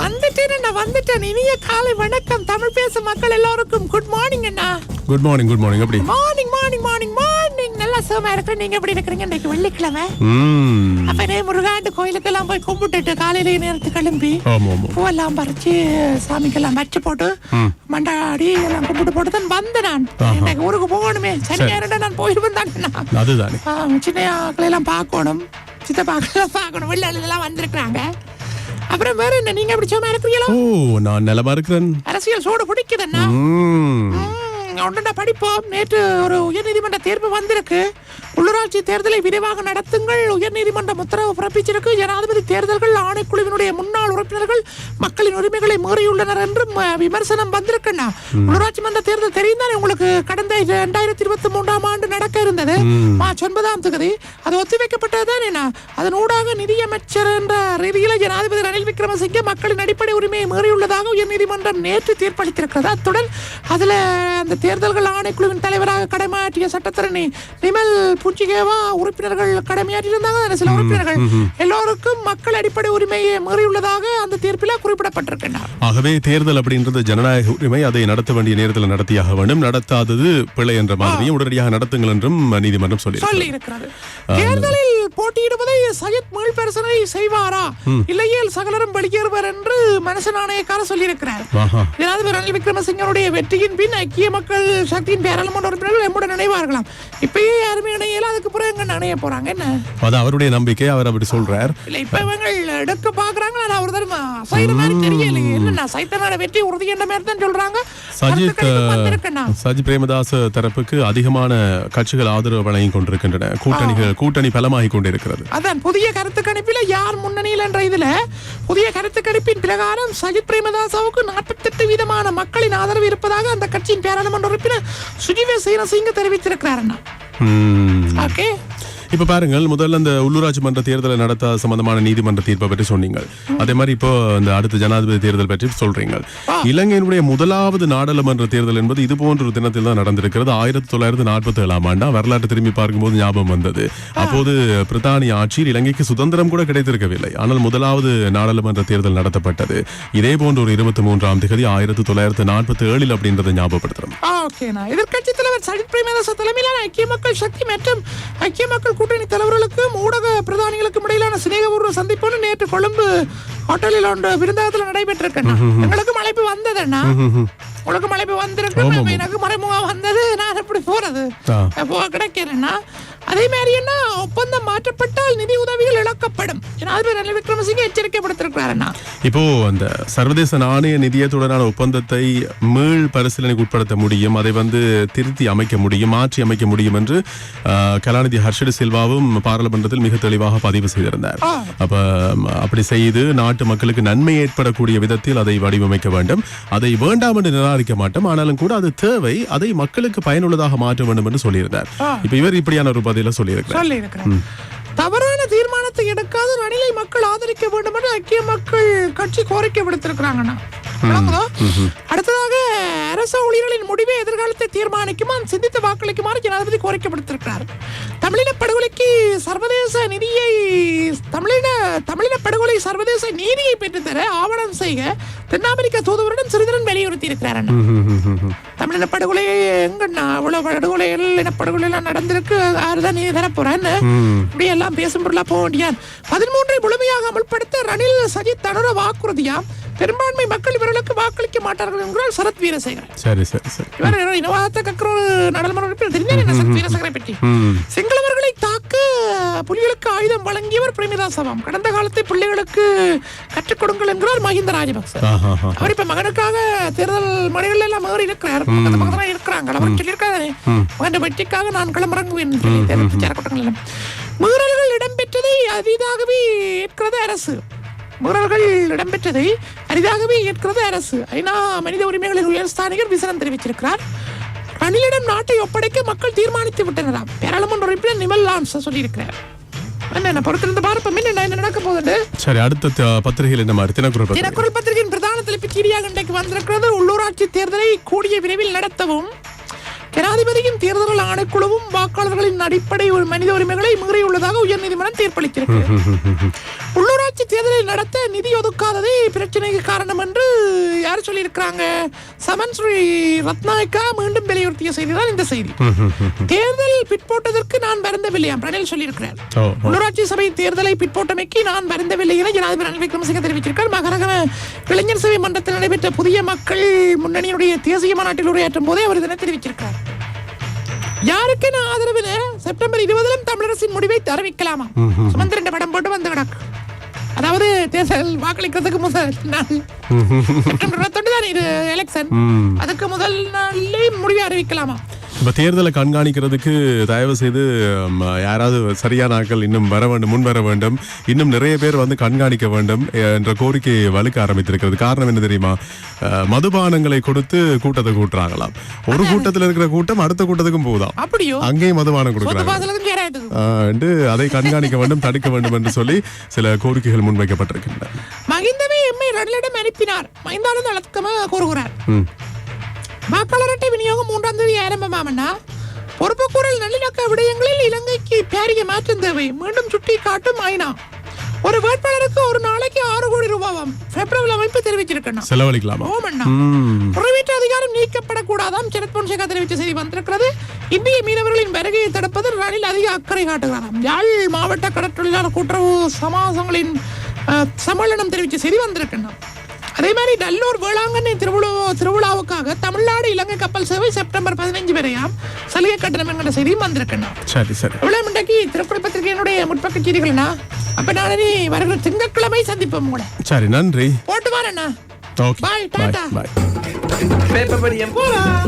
வந்துட்டேன் அண்ணா வந்துட்டேன். இனிய காலை வணக்கம். தமிழ் பேசும் மக்கள் எல்லாருக்கும் குட் மார்னிங் அண்ணா. குட் மார்னிங் குட் மார்னிங் எப்படி? மார்னிங் மார்னிங் மார்னிங் மார்னிங் நல்லா சுகமா இருக்கிறேன். நீங்க எப்படி இருக்கிறீங்க? இன்னைக்கு வெள்ளிக்கிழமை. ம். அப்பனே முருகாண்டு கோயிலுக்கெல்லாம் போய் கும்பிட்டுட்டு காலையில நேரத்து கிளம்பி பூவெல்லாம் பறிச்சு சாமிக்கெல்லாம் வச்சு போட்டு மண்டாடி எல்லாம் கும்பிட்டு போட்டு தான் வந்தேன் நான். இன்னைக்கு ஊருக்கு போகணுமே. சனி நேரம் நான் போயிட்டு வந்தாங்க அதுதானே. சின்ன ஆக்களெல்லாம் பார்க்கணும். சித்தப்பாக்களெல்லாம் பார்க்கணும். வெளியாளெல்லாம் வந்திருக்கிறாங்க. அப்புறம் வேற என்ன? நீங்க எப்படி சும்மா இருக்கிறீங்களோ ஓ நான் நிலமா இருக்கிறேன். அரசியல் சூடு பிடிக்குதுன்னா ம். ஒன்றுண்டா படிப்போம். நேற்று ஒரு உயர்நீதிமன்ற தீர்ப்பு வந்திருக்கு. உள்ளூராட்சி தேர்தலை விரைவாக நடத்துங்கள். உயர்நீதிமன்றம் உத்தரவு பிறப்பிச்சிருக்கு. ஜனாதிபதி தேர்தல்கள் ஆணைக்குழுவினுடைய முன்னாள் உறுப்பினர்கள் மக்களின் உரிமைகளை மீறியுள்ளனர் என்றும் விமர்சனம் வந்திருக்குண்ணா. உள்ளூராட்சி மன்ற தேர்தல் தெரியும் தானே உங்களுக்கு கடந்த இரண்டாயிரத்தி இருபத்தி மூன்றாம் ஆண்டு நடக்க இருந்தது? மார்ச் ஒன்பதாம் தேதி. அது ஒத்திவைக்கப்பட்டது தானேண்ணா அதன் ஊடாக நிதியமைச்சர் என்ற விக்ரமசிங்கே மக்களின் அடிப்படை உரிமையை மீறியுள்ளதாக உயர்நீதிமன்றம் நேற்று தீர்ப்பளித்திருக்கிறது. அத்துடன் அதுல அந்த தேர்தல்கள் ஆணைக்குழுவின் தலைவராக கடமையாற்றிய சட்டத்தரணி நிமல் புஞ்சிகேவா உறுப்பினர்கள் கடமையாற்றியிருந்தாங்க. சில உறுப்பினர்கள் எல்லோருக்கும் மக்கள் அடிப்படை உரிமையை மீறியுள்ளதாக அந்த தீர்ப்பில் குறிப்பிடப்பட்டிருக்கின்றார். ஆகவே தேர்தல் அப்படின்றது ஜனநாயக உரிமை அதை நடத்த வேண்டிய நேரத்தில் நடத்தியாக வேண்டும். நடத்தாதது பிழை என்ற மாதிரியும் உடனடியாக நடத்துங்கள் என்றும் நீதிமன்றம் சொல்லி சொல்லி இருக்கிறது தேர்தலில் சையத் மீள்பரிசனை செய்வாரா? இல்லையேல் சகலரும் வெளியேறுவர் என்று மனசு நாணயக்கார சொல்லியிருக்கிறார். ஜனாதிபதி ரணில் விக்ரமசிங்கனுடைய வெற்றியின் பின் ஐக்கிய மக்கள் சக்தியின் பாராளுமன்ற உறுப்பினர்கள் எம்முடன் நினைவார்களாம். இப்பயே யாருமே இணையல அதுக்கு பிறகு நினைய போறாங்க என்ன? அது அவருடைய நம்பிக்கை அவர் அப்படி சொல்றார். இல்ல இப்ப இவங்க எடுக்க பாக்குறாங்க ஆனா அவர் சைடு மாதிரி தெரியலையே. என்ன சைத்தனோட வெற்றி உறுதி என்ற மாதிரி தான் சொல்றாங்க. சஜித். சஜித் பிரேமதாஸ் தரப்புக்கு அதிகமான கட்சிகள் ஆதரவு வழங்கி கொண்டிருக்கின்றன. கூட்டணிகள் கூட்டணி பலமாகி கொண்டிருக்கிறது. அதான் புதிய கருத்து கணிப்பில் யார் முன்னணியில் என்ற இதுல புதிய கருத்து கணிப்பின் பிரகாரம் சஜித் பிரேமதாசாவுக்கு நாற்பத்தெட்டு வீதமான மக்களின் ஆதரவு இருப்பதாக அந்த கட்சியின் பாராளுமன்ற உறுப்பினர் சுஜிவே சீனசிங்க தெரிவித்திருக்கிறார். ஓகே இப்ப பாருங்கள் முதல்ல இந்த உள்ளூராட்சி மன்ற தேர்தலை நடத்த சம்பந்தமான நீதிமன்ற தீர்ப்பை பற்றி சொன்னீங்க அதே மாதிரி இப்போ இந்த அடுத்த ஜனாதிபதி தேர்தல் பற்றி சொல்றீங்க இலங்கையினுடைய முதலாவது நாடாளுமன்ற தேர்தல் என்பது இது போன்ற ஒரு தினத்தில் தான் நடந்திருக்கிறது. ஆயிரத்தி தொள்ளாயிரத்தி நாற்பத்தி ஏழாம் ஆண்டா வரலாற்று திரும்பி பார்க்கும்போது ஞாபகம் வந்தது. அப்போது பிரித்தானிய ஆட்சியில் இலங்கைக்கு சுதந்திரம் கூட கிடைத்திருக்கவில்லை. ஆனால் முதலாவது நாடாளுமன்ற தேர்தல் நடத்தப்பட்டது. இதே போன்ற ஒரு இருபத்தி மூன்றாம் தேதி ஆயிரத்தி தொள்ளாயிரத்தி நாற்பத்தி ஏழில் அப்படின்றத ஞாபகப்படுத்துறோம். ஓகேண்ணா எதிர்க்கட்சி தலைவர் சஜித் பிரேமதாச தலைமையிலான ஐக்கிய மக்கள் சக்தி மற்றும் ஐக்கிய மக்கள் கூட்டணி தலைவர்களுக்கும் ஊடக பிரதானிகளுக்கும் இடையிலான சிநேகபூர்வ சந்திப்புன்னு நேற்று கொழும்பு ஹோட்டலில் ஒன்று விருந்தகத்தில் நடைபெற்றிருக்கேன் எங்களுக்கும் அழைப்பு வந்ததுண்ணா. உங்களுக்கு அழைப்பு வந்திருக்கு எனக்கு மறைமுகம் வந்தது. நான் எப்படி போறது? கிடைக்கிறேன்னா அதே மாதிரி என்ன ஒப்பந்தம் மாற்றப்பட்டால் நிதி உதவிகள் இழக்கப்படும். ஜனாதிபதி ரணில் விக்ரமசிங்கே எச்சரிக்கைப்படுத்திருக்கிறாருண்ணா இப்போ அந்த சர்வதேச நாணய நிதியத்துடனான ஒப்பந்தத்தை மீள் பரிசீலனைக்கு உட்படுத்த முடியும் அதை வந்து திருத்தி அமைக்க முடியும் மாற்றி அமைக்க முடியும் என்று கலாநிதி ஹர்ஷடி சில்வாவும் பாராளுமன்றத்தில் மிக தெளிவாக பதிவு செய்திருந்தார். அப்ப அப்படி செய்து நாட்டு மக்களுக்கு நன்மை ஏற்படக்கூடிய விதத்தில் அதை வடிவமைக்க வேண்டும். அதை வேண்டாம் என்று நிராகரிக்க மாட்டோம். ஆனாலும் கூட அது தேவை. அதை மக்களுக்கு பயனுள்ளதாக மாற்ற வேண்டும் என்று சொல்லியிருந்தார். இப்ப இவர் இப்படியான ஒரு பதில சொல்லியிருக்கிறார். சொல்லி இருக்கிறேன் தவறான தீர்மானத்தை எடுக்காத ரணிலை மக்கள் ஆதரிக்க வேண்டும் என்று ஐக்கிய மக்கள் கட்சி கோரிக்கை விடுத்திருக்கிறாங்கண்ணா? அடுத்ததாக அரச ஊழியர்களின் முடிவே எதிர்காலத்தை தீர்மானிக்குமா சிந்தித்து வாக்களிக்குமாறு ஜனாதிபதி கோரிக்கை விடுத்திருக்கிறார். தமிழின படுகொலைக்கு சர்வதேச நிதியை தமிழின தமிழின படுகொலை சர்வதேச நீதியை பெற்றுத்தர ஆவணம் செய்க தென்னாப்பிரிக்க தூதுவருடன் சிறிதரன் வலியுறுத்தி இருக்கிறார் தமிழின படுகொலை எங்கண்ணா? அவ்வளவு படுகொலைகள் இனப்படுகொலை எல்லாம் நடந்திருக்கு. யாருதான் நீ தரப்போறேன்னு? இப்படி எல்லாம் பேசும் பொருளா போக வேண்டியான். பதிமூன்றை முழுமையாக அமல்படுத்த ரணில் சஜித் தனுர வாக்குறுதியாம் பெரும்பான்மை மக்கள் இவர்களுக்கு வாக்களிக்க மாட்டார்கள் என்கிறார் சரத் வீரசேகரன். சரி சரி இவர் இனவாத கக்கிற ஒரு நாடாளுமன்ற உறுப்பினர். தெரிஞ்சா என்ன சரத் வீரசேகரை பற்றி. சிங்களவர்களை தாக்க புலிகளுக்கு ஆயுதம் வழங்கியவர் பிரேமதாசவாம் கடந்த காலத்தை பிள்ளைகளுக்கு கற்றுக் கொடுங்கள் என்கிறார் மஹிந்த ராஜபக்ச. அவர் இப்ப மகனுக்காக தேர்தல் மணிகள் எல்லாம் மாறி இருக்கிறார். இருக்கிறாங்க. அவர் சொல்லியிருக்காரு மகன் வெற்றிக்காக நான் களமிறங்குவேன் சேரக்கூட்டங்கள் மீறல்கள் இடம்பெற்றதை அரிதாகவே ஏற்கிறது அரசு. மீறல்கள் இடம்பெற்றதை அரிதாகவே ஏற்கிறது அரசு. ஐநா மனித உரிமைகளின் உயர் ஸ்தானிகர் விசனம் தெரிவிச்சிருக்கிறார் அரசிடம் நாட்டை ஒப்படைக்க மக்கள் தீர்மானித்து விட்டனராம் பாராளுமன்ற உறுப்பினர் நிமல் லான்ஸ் சொல்லியிருக்கிறார். என்ன பொறுத்திருந்து பார்ப்போம் என்ன நடக்க போகுது? சரி அடுத்த பத்திரிகையில் என்ன மாதிரி தினக்குரல் தினக்குரல் பத்திரிகையின் பிரதான தலைப்புச் செய்தியாக இன்றைக்கு வந்திருக்கிறது. உள்ளூராட்சி தேர்தலை கூடிய விரைவில் நடத்தவும் ஜனாதிபதியின் தேர்தல் ஆணைக்குழுவும் வாக்காளர்களின் அடிப்படை ஒரு மனித உரிமைகளை மீறியுள்ளதாக உயர்நீதிமன்றம் தீர்ப்பளித்திருக்கு உள்ளூராட்சி தேர்தலை நடத்த நிதி ஒதுக்காததே பிரச்சனைக்கு காரணம் என்று யார் சொல்லியிருக்கிறாங்க? சமன் ஸ்ரீ ரத்நாயக்கா மீண்டும் வலியுறுத்திய செய்திதான் இந்த செய்தி. தேர்தல் பிற்போட்டதற்கு நான் வருந்தவில்லையாம் ரணில் சொல்லியிருக்கிறார். உள்ளூராட்சி சபை தேர்தலை பிற்போட்டமைக்கு நான் வருந்தவில்லை என ஜனாதிபதி ரணில் விக்ரமசிங்க தெரிவிச்சிருக்கார் மகரகன இளைஞர் சபை மன்றத்தில் நடைபெற்ற புதிய மக்கள் முன்னணியினுடைய தேசிய மாநாட்டில் உரையாற்றும் போதே அவர் இதனை தெரிவிச்சிருக்கிறார் யாருக்கென ஆதரவின செப்டம்பர் இருபதிலும் தமிழரசின் முடிவை அறிவிக்கலாமா சுமந்திரன் படம் போட்டு வந்து கிடக்கு. அதாவது தேர்தல் வாக்களிக்கிறதுக்கு முதல் நாள். செப்டம்பர் இருபத்தொன்று தான் இது எலெக்ஷன் அதுக்கு முதல் நாளிலே முடிவை அறிவிக்கலாமா? இப்ப தேர்தலை கண்காணிக்கிறதுக்கு தயவு செய்து யாராவது சரியான ஆட்கள் இன்னும் வர வேண்டும் முன் வர வேண்டும். இன்னும் நிறைய பேர் வந்து கண்காணிக்க வேண்டும் என்ற கோரிக்கை வலுக்க ஆரம்பித்திருக்கிறது. காரணம் என்ன தெரியுமா? மதுபானங்களை கொடுத்து கூட்டத்தை கூட்டுறாங்களாம் ஒரு கூட்டத்தில் இருக்கிற கூட்டம் அடுத்த கூட்டத்துக்கும் போகுதாம். அப்படியோ? அங்கேயும் மதுபானம் கொடுக்குறாங்க. அதை கண்காணிக்க வேண்டும் தடுக்க வேண்டும் என்று சொல்லி சில கோரிக்கைகள் முன்வைக்கப்பட்டிருக்கின்றன. மகிந்தவை எம்மை ரணிலிடம் அனுப்பினார். அழக்கமாக கூறுகிறார். வாக்காளர் அட்டை விநியோகம் மூன்றாம் தேதி ஆரம்பமாமன்னா பொறுப்புக்கூறல் நல்லிணக்க விடயங்களில் இலங்கைக்கு பாரிய மாற்றம் தேவை. மீண்டும் சுட்டி காட்டும் ஐநா ஒரு வேட்பாளருக்கு ஒரு நாளைக்கு ஆறு கோடி ரூபாவாம். பிப்ரவரி அமைப்பு தெரிவிச்சிருக்கணும் செலவழிக்கலாமா? ஓமண்ணா. நிறைவேற்று அதிகாரம் நீக்கப்படக்கூடாதாம் சரத் பொன்சேகா தெரிவித்த செய்தி வந்திருக்கிறது. இந்திய மீனவர்களின் வருகையை தடுப்பதில் ரணில் அதிக அக்கறை காட்டுகிறாராம். யாழ் மாவட்ட கடற்றொழிலாளர் கூட்டுறவு சமாசங்களின் சம்மேளனம் தெரிவித்த செய்தி வந்திருக்கணும் அதே மாதிரி நல்லூர் வேளாங்கண்ணி திருவிழா திருவிழாவுக்காக தமிழ்நாடு இலங்கை கப்பல் சேவை செப்டம்பர் பதினைஞ்சு வரையாம் சலுகை கட்டணம் என்கிற செய்தியும் வந்திருக்கணும் சரி சரி. இவ்வளவு இன்றைக்கு திருக்குறள் பத்திரிகையினுடைய முற்பக்க செய்திகள்னா அப்ப நான் வருகிற திங்கட்கிழமை சந்திப்போம் கூட. சரி நன்றி. போட்டு வரேண்ணா. Bye tata. பாய். பேப்பர் படியம். போலாம்.